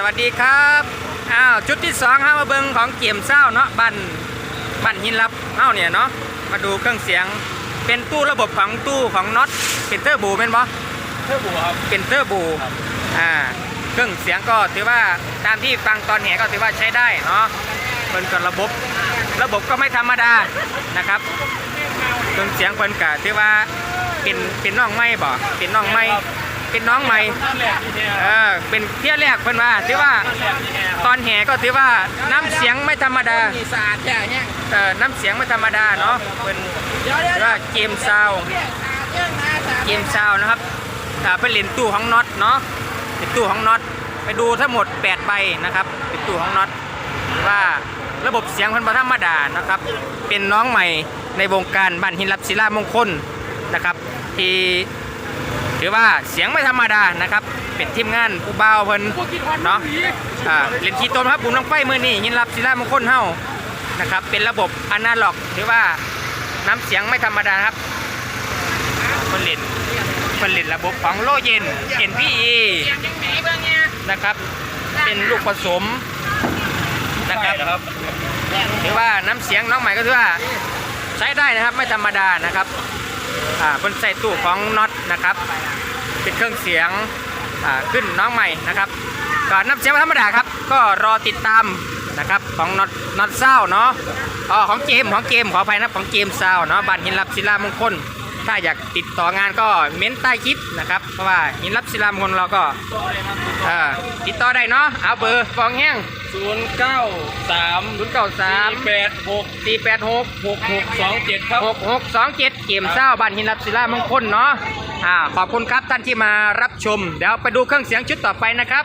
สวัสดีครับอ้าวชุดที่สองฮะมาเบิงของเกี่ยมเศร้าเนาะบันบันหินลับเอ้าเนี่ยเนาะมาดูเครื่องเสียงเป็นตู้ระบบของตู้ของน็อตเป็นเทอร์โบเป็นปะเทอร์โบครับเป็นเทอร์โบครับอ่าเครื่องเสียงก็ถือว่าตามที่ฟังตอนแหนก็ถือว่าใช้ได้เนาะเป็นกับระบบ ระบบก็ไม่ธรรมดานะครับเครื่องเสียงเพิ่นกะถือว่าเป็นเป็นน้องไม้บ่เป็นน้องไม้ เป็นน้องใหม่นั่นแหละที่เออเป็นเที่ยแรกเพิ่นว่าถือว่าตอนแห่ก็ถือว่าน้ำเสียงไม่ธรรมดาสะอาดแค่แห้เออน้ำเสียงไม่ธรรมดาเนาะเป็นว่าเกมซาวเนี่ยสะอาเรื่องนะสะอาดเกมซาวนะครับอ่าเป็นเหรียญตู้ของน็อตเนาะเป็นตู้ของน็อตไปดูทั้งหมด8ใบนะครับเป็นตู้ของน็อตว่าระบบเสียงเพิ่นบ่ธรรมดานะครับ เป็นน้องใหม่ในวงการบ้านหินรับศิลามงคลนะครับที่ ถือว่าเสียงไม่ธรรมดานะครับ เป็นทีมงานผู้บ่าวเพิ่นเนาะอ่าเล่นคีย์โตนครับบุญน้องไฟมือนี่ยินรับศิลามงคลเฮานะครับ เป็นระบบอนาล็อกหรือว่าน้ำเสียงไม่ธรรมดาครับผลิตผลิตระบบของโลเย็น NPE นะครับ เป็นลูกผสมนะครับถือว่าน้ำเสียงน้องใหม่ก็ถือว่าใช้ได้นะครับไม่ธรรมดานะครับอ่าเป็นใส่ตู้ของน็อต นะครับเป็นเครื่องเสียงอ่าขึ้นน้องใหม่นะครับก็น้ำเสียงไม่ธรรมดาครับ ก็รอติดตามนะครับของน็อตน็อตเศร้าเนาะอ๋อของเกมของเกมขออภัยนะครับของเกมเศร้าเนาะบัตรหินรับศิลามงคล ถ้าอยากติดต่องานก็เม้นใต้คลิปนะครับ เพราะว่าหินรับศิลามงคลเราก็เอ่อติดต่อได้เนาะเอาเบอร์ฟองแห้งศูนย์เก้าสามศูนย์เก้าสามแปดหกสี่แปดหกหกหกสองเจ็ดครับหกหกสองเจ็ดเกมเศร้าบ้านหินรับศิลามงคลเนาะ อ่าขอบคุณครับท่านที่มารับชม เดี๋ยวไปดูเครื่องเสียงชุดต่อไปนะครับ